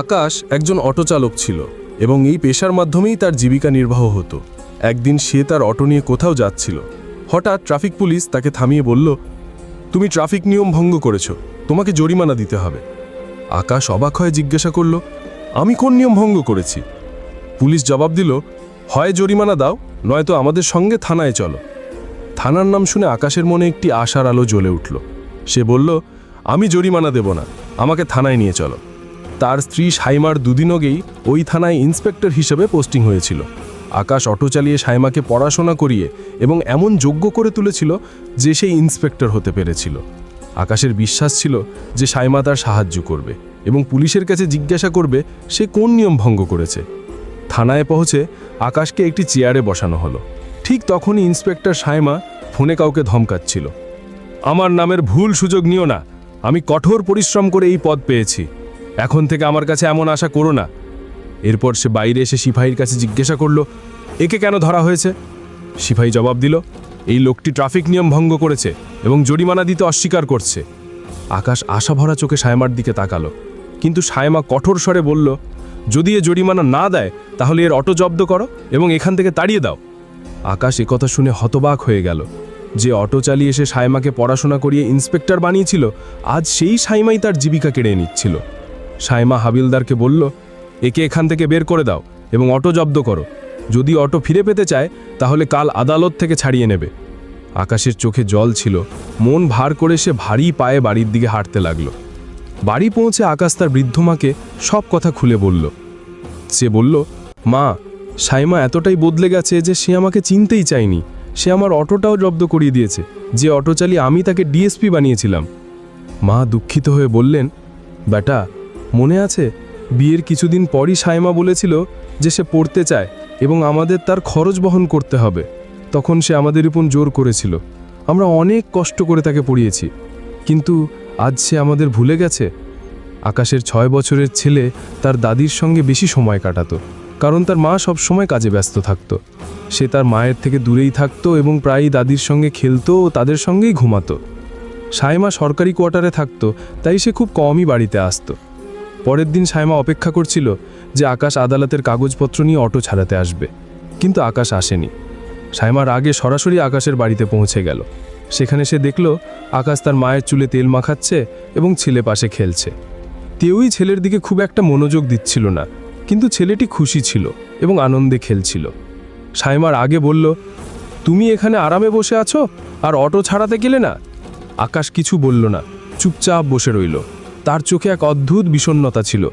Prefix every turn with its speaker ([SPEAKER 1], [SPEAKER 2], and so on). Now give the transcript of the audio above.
[SPEAKER 1] আকাশ একজন অটো চালক ছিল এবং এই পেশার মাধ্যমেই তার জীবিকা নির্বাহ হতো। একদিন সে তার অটো নিয়ে কোথাও যাচ্ছিল। হঠাৎ ট্রাফিক পুলিশ তাকে থামিয়ে বলল, তুমি ট্রাফিক নিয়ম ভঙ্গ করেছ, তোমাকে জরিমানা দিতে হবে। আকাশ অবাক হয়ে জিজ্ঞাসা করল, আমি কোন নিয়ম ভঙ্গ করেছি? পুলিশ জবাব দিল, হয় জরিমানা দাও, নয়তো আমাদের সঙ্গে থানায় চলো। থানার নাম শুনে আকাশের মনে একটি আশার আলো জ্বলে উঠল। সে বলল, আমি জরিমানা দেব না, আমাকে থানায় নিয়ে চলো। তার স্ত্রী সাইমার দুদিন আগেই ওই থানায় ইন্সপেক্টর হিসেবে পোস্টিং হয়েছিল। আকাশ অটো চালিয়ে সাইমাকে পড়াশোনা করিয়ে এবং এমন যোগ্য করে তুলেছিল যে সে ইন্সপেক্টর হতে পেরেছিল। আকাশের বিশ্বাস ছিল যে সাইমা তার সাহায্য করবে এবং পুলিশের কাছে জিজ্ঞাসা করবে সে কোন নিয়ম ভঙ্গ করেছে। থানায় পৌঁছে আকাশকে একটি চেয়ারে বসানো হলো। ঠিক তখনই ইন্সপেক্টর সাইমা ফোনে কাউকে ধমকাচ্ছিল। আমার নামের ভুল সুযোগ নিও না। আমি কঠোর পরিশ্রম করে এই পদ পেয়েছি। এখন থেকে আমার কাছে এমন আশা করো না। এরপর সে বাইরে এসে সিপাহীর কাছে জিজ্ঞাসা করল, একে কেন ধরা হয়েছে? সিপাহী জবাব দিল, এই লোকটি ট্রাফিক নিয়ম ভঙ্গ করেছে এবং জরিমানা দিতে অস্বীকার করছে। আকাশ আশাভরা চোখে সায়মার দিকে তাকালো, কিন্তু সায়মা কঠোর স্বরে বলল, যদি এ জরিমানা না দেয়, তাহলে এর অটো জব্দ করো এবং এখান থেকে তাড়িয়ে দাও। আকাশ একথা শুনে হতবাক হয়ে গেল, যে অটো চালিয়ে এসে সায়মাকে পড়াশোনা করিয়ে ইন্সপেক্টর বানিয়েছিল, আজ সেই সাইমাই তার জীবিকা কেড়ে নিচ্ছিল। সাইমা হাবিলদারকে বলল, একে এখান থেকে বের করে দাও এবং অটো জব্দ করো। যদি অটো ফিরে পেতে চায়, তাহলে কাল আদালত থেকে ছাড়িয়ে নেবে। আকাশের চোখে জল ছিল। মন ভার করে সে ভারী পায়ে বাড়ির দিকে হাঁটতে লাগল। বাড়ি পৌঁছে আকাশ তার বৃদ্ধ মাকে সব কথা খুলে বলল। সে বলল, মা, সাইমা এতটাই বদলে গেছে যে সে আমাকে চিনতেই চায়নি। সে আমার অটোটাও জব্দ করিয়ে দিয়েছে। যে অটো চালিয়ে আমি তাকে ডিএসপি বানিয়েছিলাম। মা দুঃখিত হয়ে বললেন, বেটা মনে আছে? বিয়ের কিছুদিন পরই সাইমা বলেছিল যে সে পড়তে চায় এবং আমাদের তার খরচ বহন করতে হবে। তখন সে আমাদের উপর জোর করেছিল। আমরা অনেক কষ্ট করে তাকে পড়িয়েছি। কিন্তু আজ সে আমাদের ভুলে গেছে। আকাশের ছয় বছরের ছেলে তার দাদির সঙ্গে বেশি সময় কাটাতো, কারণ তার মা সব সময় কাজে ব্যস্ত থাকতো। সে তার মায়ের থেকে দূরেই থাকতো এবং প্রায়ই দাদির সঙ্গে খেলতো ও তাদের সঙ্গেই ঘুমাতো। সায়মা সরকারি কোয়ার্টারে থাকতো, তাই সে খুব কমই বাড়িতে আসতো। পরের দিন সায়মা অপেক্ষা করছিল যে আকাশ আদালতের কাগজপত্র নিয়ে অটো ছাড়াতে আসবে। কিন্তু আকাশ আসেনি। সায়মার আগে সরাসরি আকাশের বাড়িতে পৌঁছে গেল। সেখানে সে দেখল আকাশ তার মায়ের চুলে তেল মাখাচ্ছে এবং ছেলে পাশে খেলছে। কেউই ছেলের দিকে খুব একটা মনোযোগ দিচ্ছিল না, কিন্তু ছেলেটি খুশি ছিল এবং আনন্দে খেলছিল। সাইমার আগে বলল, তুমি এখানে আরামে বসে আছো? আর অটো ছাড়াতে গেলে না? আকাশ কিছু বলল না, চুপচাপ বসে রইল। তার চোখে এক অদ্ভুত বিষণ্নতা ছিল।